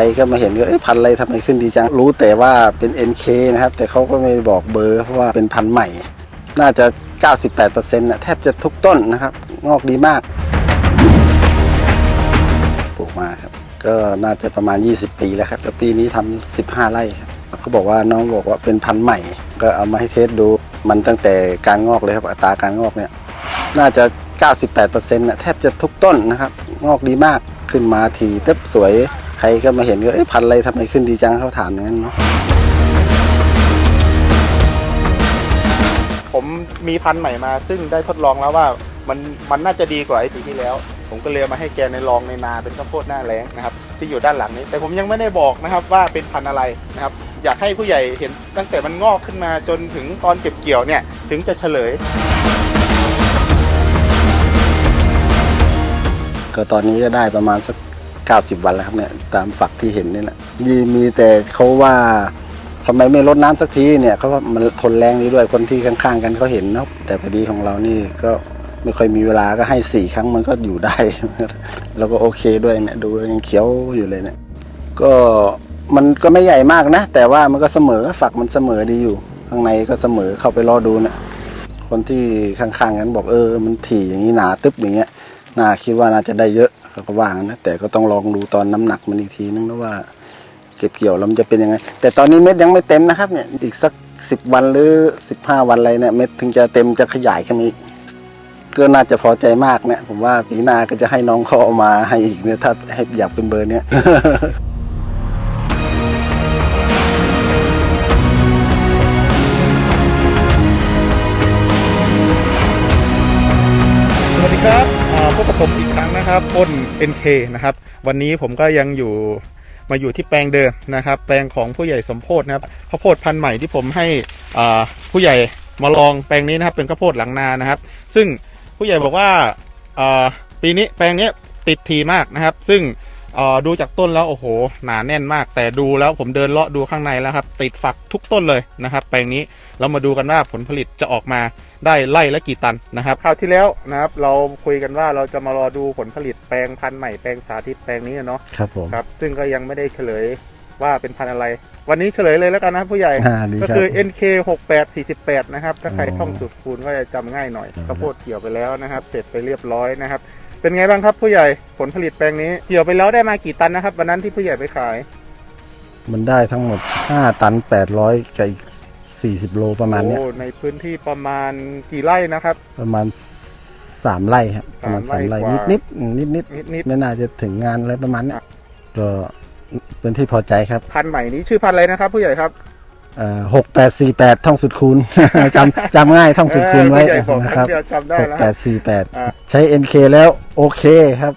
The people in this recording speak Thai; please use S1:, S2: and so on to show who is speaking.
S1: รก็มาเห็นก็เอ๊ะพันธุ์อะไรทำไมขึ้นดีจัง รู้แต่ว่าเป็น NK นะครับ แต่เขาก็ไม่บอกเบอร์เพราะว่าเป็นพันธุ์ใหม่ น่าจะ 98%นะแทบจะทุกต้นนะครับ งอกดีมาก ปลูกมาครับ ก็น่าจะประมาณ 20 ปีแล้วครับแล้วปีนี้ทำ15 ไร่ครับเขาบอกว่าน้องบอกว่าเป็นพันธุ์ใหม่ ก็เอามาให้เทสดูมันตั้งแต่การงอกเลยครับอัตราการงอกเนี่ยน่าจะ 98%นะแทบจะทุกต้นนะครับ งอกดีมากขึ้นมาทีเต็บสวย ใครก็มาเห็นก็เอ๊ะพันธุ์อะไรทำไมขึ้นดีจังเขาถามอย่างนั้นเนาะ
S2: ผมมีพันธุ์ใหม่มา ซึ่งได้ทดลองแล้วว่ามันมันน่าจะดีกว่าไอ้ปีที่แล้ว ผมก็เลยเอามาให้แกในลองในนาเป็นข้าวโพดหน้าแรงนะครับ ที่อยู่ด้านหลังนี้ แต่ผมยังไม่ได้บอกนะครับว่าเป็นพันธุ์อะไรนะครับ อยากให้ผู้ใหญ่เห็นตั้งแต่มันงอกขึ้นมาจนถึงตอนเก็บเกี่ยวเนี่ยถึงจะเฉลย
S1: ก็ตอนนี้ก็ได้ประมาณสัก 90 วันแล้วครับเนี่ยตามฝักที่เห็นนี่แหละมีมีแต่เขาว่าทำไมไม่ลดน้ำสักทีเนี่ยเขาว่ามันทนแรงนี้ด้วยคนที่ข้างๆ กันเขาเห็นเนาะแต่พอดีของเรานี่ก็ไม่ค่อยมีเวลาก็ให้สี่ครั้งมันก็อยู่ได้ แล้วก็โอเคด้วยเนี่ยดูยังเขียวอยู่เลยเนี่ยก็มันก็ไม่ใหญ่มากนะ แต่ว่ามันก็เสมอฝักมันเสมอดีอยู่ ข้างในก็เสมอเข้าไปรอดูนะคนที่ข้างๆกันบอกเออ มันถี่อย่างนี้หนาตึ๊บอย่างเงี้ย น่าคิดว่าน่าจะได้เยอะเขาก็ว่างั้นนะแต่ก็ต้องลองดูตอนน้ำหนักมันอีกทีนึงนะว่า เก็บเกี่ยวแล้วมันจะเป็นยังไง แต่ตอนนี้เม็ดยังไม่เต็มนะครับเนี่ยอีกสักสิบวันหรือสิบห้าวันอะไรเนี่ยเม็ดถึงจะเต็มจะขยายขึ้นอีกก็น่าจะพอใจมากเนี่ยผมว่าปีหน้าก็จะให้น้องเขาเอามาให้อีกเนี่ยถ้าให้อยากเป็นเบอร์เนี้ย
S2: นะครับอ้น NK นะครับ วันนี้ผมก็ยังอยู่มาอยู่ที่แปลงเดิมนะครับ แปลงของผู้ใหญ่สมโพธนะครับข้าวโพดพันธุ์ใหม่ที่ผมให้ผู้ใหญ่มาลองแปลงนี้นะครับ เป็นข้าวโพดหลังนานะครับ ซึ่งผู้ใหญ่บอกว่าปีนี้แปลงนี้ติดทีมากนะครับ ซึ่ง อ่าดูจากต้นแล้วโอ้โหหนาแน่นมาก แต่ดูแล้วผมเดินเลาะดูข้างในแล้วครับ ติดฝักทุกต้นเลยนะครับ แปลงนี้เรามาดูกันว่าผลผลิตจะออกมาได้ไล่ละกี่ตันนะครับคราวที่แล้วนะครับเราคุยกันว่าเราจะมารอดูผลผลิตแปลงพันธุ์ใหม่แปลงสาธิตแปลงนี้อะเนาะ
S1: ครับผม
S2: ครับซึ่งก็ยังไม่ได้เฉลยว่าเป็นพันธุ์อะไร วันนี้เฉลยเลยแล้วกันนะครับผู้ใหญ่
S1: อ่าดี
S2: ก็
S1: ครับ
S2: คือ NK 6 8 48นะครับ ถ้าใคร
S1: อ๋อ
S2: ท่องสูตรคูณก็จะจำง่ายหน่อย
S1: ครับ
S2: ข้าวโพดเกี่ยวไปแล้วนะครับ เสร็จไปเรียบร้อยนะครับ เป็นไงบ้างครับผู้ใหญ่ผลผลิตแปลงนี้เกี่ยวไปแล้วได้มากี่ตันนะครับ วันนั้นที่ผู้ใหญ่ไปขาย
S1: มันได้ทั้งหมด 5 ตัน 800กับอีก40 โลประมาณเนี้ย
S2: โอ้ในพื้นที่ประมาณกี่ไร่นะครับ
S1: ประมาณ 3 ไร่ครับประมาณ
S2: สามไร่
S1: 3ไร่
S2: กว่า
S1: นิดๆนิดๆนิด
S2: นิด
S1: ๆไม่น่าจะถึงงานอะไรประมาณเนี้ย
S2: อะ
S1: ก็เป็นที่พอใจครับ
S2: ๆพันธุ์ใหม่นี้ชื่อพันธุ์อะไรนะครับ ผู้ใหญ่ครับ
S1: หกแปดสี่แปดท่องสุดคูณ จำจำง่ายท่องสุดคูณไว้
S2: เออผู้ใหญ่บอก
S1: นะครับ
S2: เดียวจำได้
S1: หก
S2: แล้ว
S1: แปดสี่แปด
S2: อะ
S1: ใช้ NK แล้วโอเคครับ